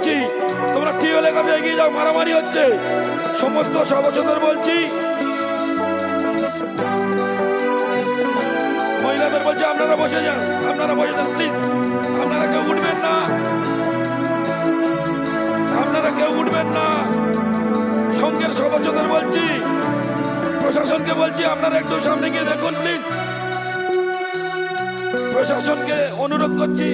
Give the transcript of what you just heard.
বলছি, তোমরা টিউবওয়েলের কাছে এগিয়ে যাও? মারামারি হচ্ছে। সমস্ত সদস্যদের বলছি। মহিলাদের বলছি, আপনারা বসে যান, আপনারা বসে যান প্লিজ আপনারা কেউ উঠবেন না। আপনারা কেউ উঠবেন না। সঙ্গের সদস্যদের বলছি। প্রশাসনকে বলছি, আপনারা একটু সামনে গিয়ে দেখুন প্লিজ প্রশাসনকে অনুরোধ করছি